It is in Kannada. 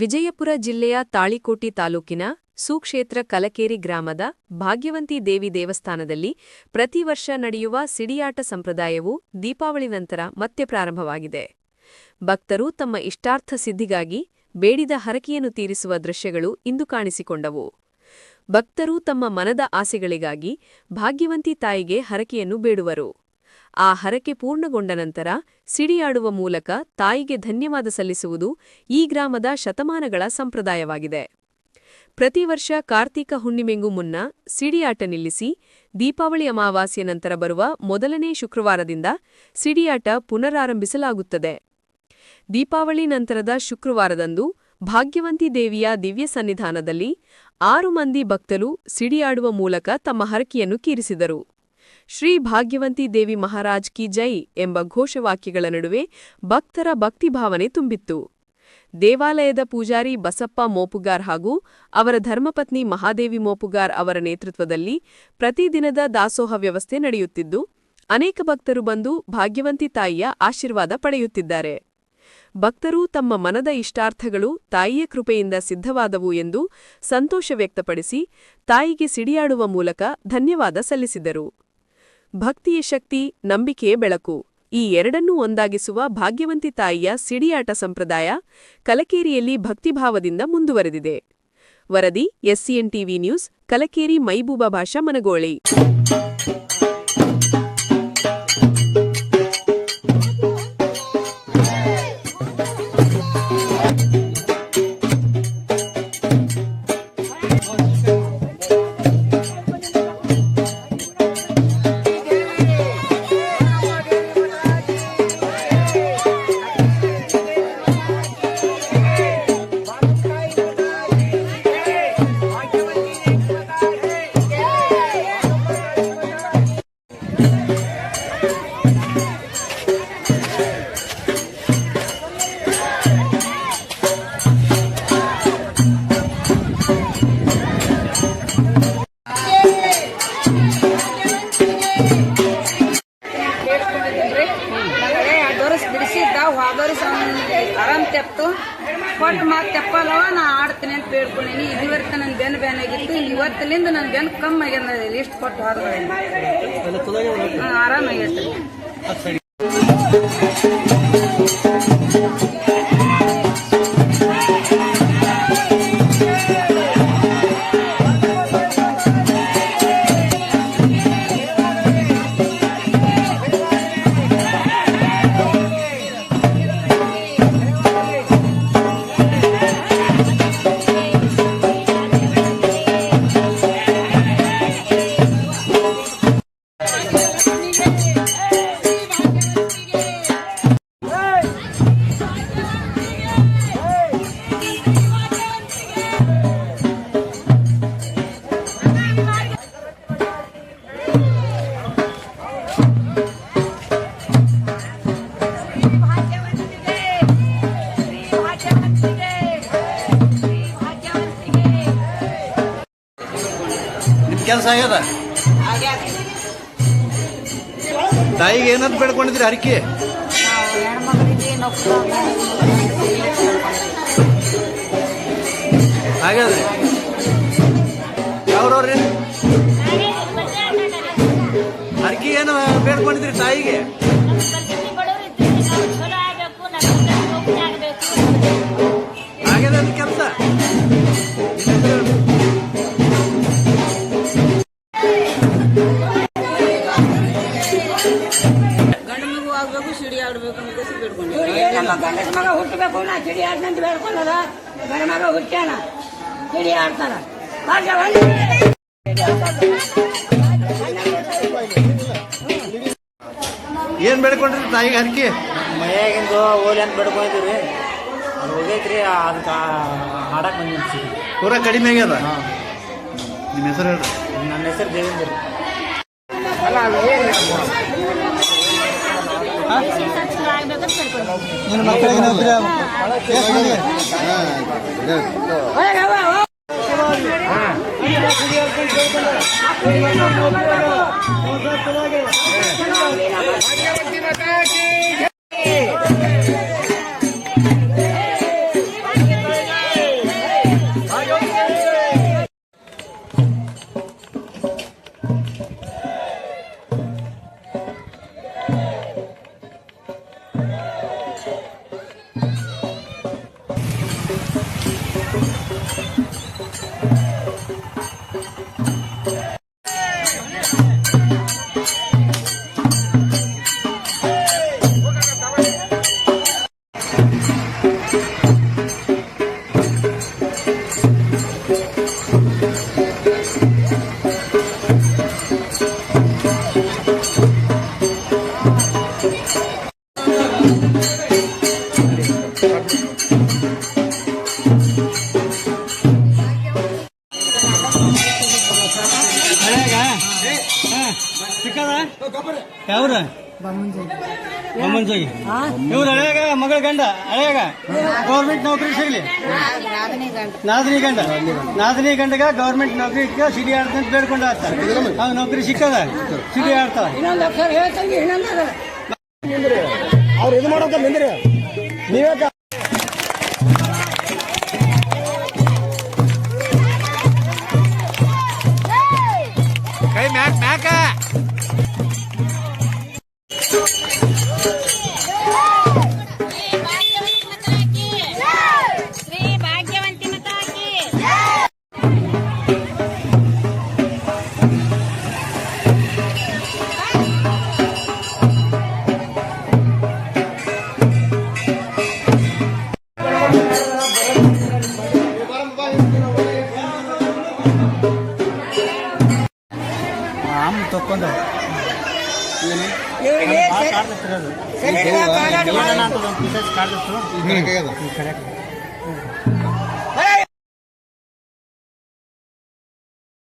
ವಿಜಯಪುರ ಜಿಲ್ಲೆಯ ತಾಳಿಕೋಟಿ ತಾಲೂಕಿನ ಸುಕ್ಷೇತ್ರ ಕಲಕೇರಿ ಗ್ರಾಮದ ಭಾಗ್ಯವಂತಿ ದೇವಿ ದೇವಸ್ಥಾನದಲ್ಲಿ ಪ್ರತಿ ವರ್ಷ ನಡೆಯುವ ಸಿಡಿಯಾಟ ಸಂಪ್ರದಾಯವು ದೀಪಾವಳಿ ನಂತರ ಮತ್ತೆ ಪ್ರಾರಂಭವಾಗಿದೆ. ಭಕ್ತರು ತಮ್ಮ ಇಷ್ಟಾರ್ಥ ಸಿದ್ಧಿಗಾಗಿ ಬೇಡಿದ ಹರಕೆಯನ್ನು ತೀರಿಸುವ ದೃಶ್ಯಗಳು ಇಂದು ಕಾಣಿಸಿಕೊಂಡವು. ಭಕ್ತರು ತಮ್ಮ ಮನದ ಆಸೆಗಳಿಗಾಗಿ ಭಾಗ್ಯವಂತಿ ತಾಯಿಗೆ ಹರಕೆಯನ್ನು ಬೇಡುವರು. ಆ ಹರಕೆ ಪೂರ್ಣಗೊಂಡ ನಂತರ ಸಿಡಿಯಾಡುವ ಮೂಲಕ ತಾಯಿಗೆ ಧನ್ಯವಾದ ಸಲ್ಲಿಸುವುದು ಈ ಗ್ರಾಮದ ಶತಮಾನಗಳ ಸಂಪ್ರದಾಯವಾಗಿದೆ. ಪ್ರತಿ ವರ್ಷ ಕಾರ್ತೀಕ ಹುಣ್ಣಿಮೆಂಗೂ ಮುನ್ನ ಸಿಡಿಯಾಟ ನಿಲ್ಲಿಸಿ ದೀಪಾವಳಿ ಅಮಾವಾಸ್ಯೆ ನಂತರ ಬರುವ ಮೊದಲನೇ ಶುಕ್ರವಾರದಿಂದ ಸಿಡಿಯಾಟ ಪುನರಾರಂಭಿಸಲಾಗುತ್ತದೆ. ದೀಪಾವಳಿ ನಂತರದ ಶುಕ್ರವಾರದಂದು ಭಾಗ್ಯವಂತಿ ದೇವಿಯ ದಿವ್ಯ ಸನ್ನಿಧಾನದಲ್ಲಿ ಆರು ಮಂದಿ ಭಕ್ತರು ಸಿಡಿಯಾಡುವ ಮೂಲಕ ತಮ್ಮ ಹರಕೆಯನ್ನು ಕೀರಿಸಿದರು ಶ್ರೀ ಭಾಗ್ಯವಂತಿ ದೇವಿ ಮಹಾರಾಜ್ ಕಿ ಜೈ ಎಂಬ ಘೋಷವಾಕ್ಯಗಳ ನಡುವೆ ಭಕ್ತರ ಭಕ್ತಿಭಾವನೆ ತುಂಬಿತ್ತು. ದೇವಾಲಯದ ಪೂಜಾರಿ ಬಸಪ್ಪ ಮೋಪುಗಾರ್ ಹಾಗೂ ಅವರ ಧರ್ಮಪತ್ನಿ ಮಹಾದೇವಿ ಮೋಪುಗಾರ್ ಅವರ ನೇತೃತ್ವದಲ್ಲಿ ಪ್ರತಿದಿನದ ದಾಸೋಹ ವ್ಯವಸ್ಥೆ ನಡೆಯುತ್ತಿದ್ದು, ಅನೇಕ ಭಕ್ತರು ಬಂದು ಭಾಗ್ಯವಂತಿ ತಾಯಿಯ ಆಶೀರ್ವಾದ ಪಡೆಯುತ್ತಿದ್ದಾರೆ. ಭಕ್ತರು ತಮ್ಮ ಮನದ ಇಷ್ಟಾರ್ಥಗಳು ತಾಯಿಯ ಕೃಪೆಯಿಂದ ಸಿದ್ಧವಾದವು ಎಂದು ಸಂತೋಷ ವ್ಯಕ್ತಪಡಿಸಿ ತಾಯಿಗೆ ಸಿಡಿಯಾಡುವ ಮೂಲಕ ಧನ್ಯವಾದ ಸಲ್ಲಿಸಿದರು. ಭಕ್ತಿಯ ಶಕ್ತಿ, ನಂಬಿಕೆಯ ಬೆಳಕು. ಈ ಎರಡನ್ನೂ ಒಂದಾಗಿಸುವ ಭಾಗ್ಯವಂತಿ ತಾಯಿಯ ಸಿಡಿಯಾಟ ಸಂಪ್ರದಾಯ ಕಲಕೇರಿಯಲ್ಲಿ ಭಕ್ತಿಭಾವದಿಂದ ಮುಂದುವರೆದಿದೆ. ವರದಿ SCN TV news, Kalakeri Maibuba Basha Managoli. ಇದುವರೆಗೆ ನನ್ನ ಬೆನ್ ಬ್ಯಾನ್ ಆಗಿತ್ತು. ಇವತ್ತಿನಿಂದ ನನ್ನ ಬೆನ್ ಕಮ್ಮಿ ಆಗ್ಯದ ಲಿಸ್ಟ್ ಕೊಟ್ಟು ಹೋದ್ಗಳಿಂದ ಆರಾಮಾಗೈತೆ ಆಗ್ಯದ ತಾಯಿಗೆ ಏನಂತ ಬೇಡ್ಕೊಂಡಿದ್ರಿ ಹರಕೆ? ಹಾಗಾದ್ರಿ ಯಾವ್ರವ್ರಿ? ಹರಕೆ ಏನು ಬೇಡ್ಕೊಂಡಿದ್ರಿ ತಾಯಿಗೆ? ಆಗ್ಯದ ಕೆಲಸ. ಗಂಡು ಮಗು ಆಗ್ಬೇಕು ಸಿಡಿ ಆಡ್ಬೇಕು ಅಂತ ಬೇಡ್ಕೊಂಡಿದ್ದೆ ನಮ್ಮ ಗಂಡಸ ಮಗ ಹುಟ್ಟಬೇಕು ನಾ ಚಿಡಿ ಆಡ್ತಂತ ಬೇಡ್ಕೊಳ್ಳೋದ. ಗಂಡ ಮಗ ಹುಟ್ಟ್ಯಾನ ಚಿಡಿ ಆಡ್ತಾನ. ಏನ್ ಬೇಡ್ಕೊಂಡ್ರಿ ತಾಯಿಗೆ ಹರಕೆ ಮನೆಯಾಗಿಂದ ಓಲಿ ಅಂತ ಬೇಡ್ಕೊಂಡಿದ್ರಿ ಅದು ಹೋಗೈತ್ರಿ ಅದಕ್ಕೆ ಹಾಡಕ್ಕೆ ಬಂದಿರ್ತೀವಿ ಪೂರ ಕಡಿಮೆ ಆಗ್ಯದ? ನಿಮ್ಮ ಹೆಸರು ಹೇಳ್ರಿ. ನನ್ನ ಹೆಸರು ದೇವೇಂದ್ರ ಿ. ಯಾವ್ರ Thank you. ಬಮ್ಮಂಜೋಗಿ ಇವ್ರ ಹಳೆಯಾಗ ಮಗಳ ಗಂಡ ಹಳೆಯಾಗ. ಗೌರ್ಮೆಂಟ್ ನೌಕರಿ ಸಿಗ್ಲಿ? ನಾದನಿ ಗಂಡ. ನಾದನಿ ಗಂಡಗ ಗೌರ್ಮೆಂಟ್ ನೌಕರಿ ಸಿಡಿ ಆಡ್ತಂತ ಬೇಡ್ಕೊಂಡ ಅವ್ ನೌಕರಿ ಸಿಕ್ಕದ? ಸಿಡಿ ಆಡ್ತಾರೆ ಅವ್ರು ಇದು ಮಾಡೋಕೆ ನಿಂದ್ರಿ. ನೀವೇ ಆಮ್ ತಕ್ಕೊಂಡ ಇವರಿಗೆ ಸರಿ- ಸರಿ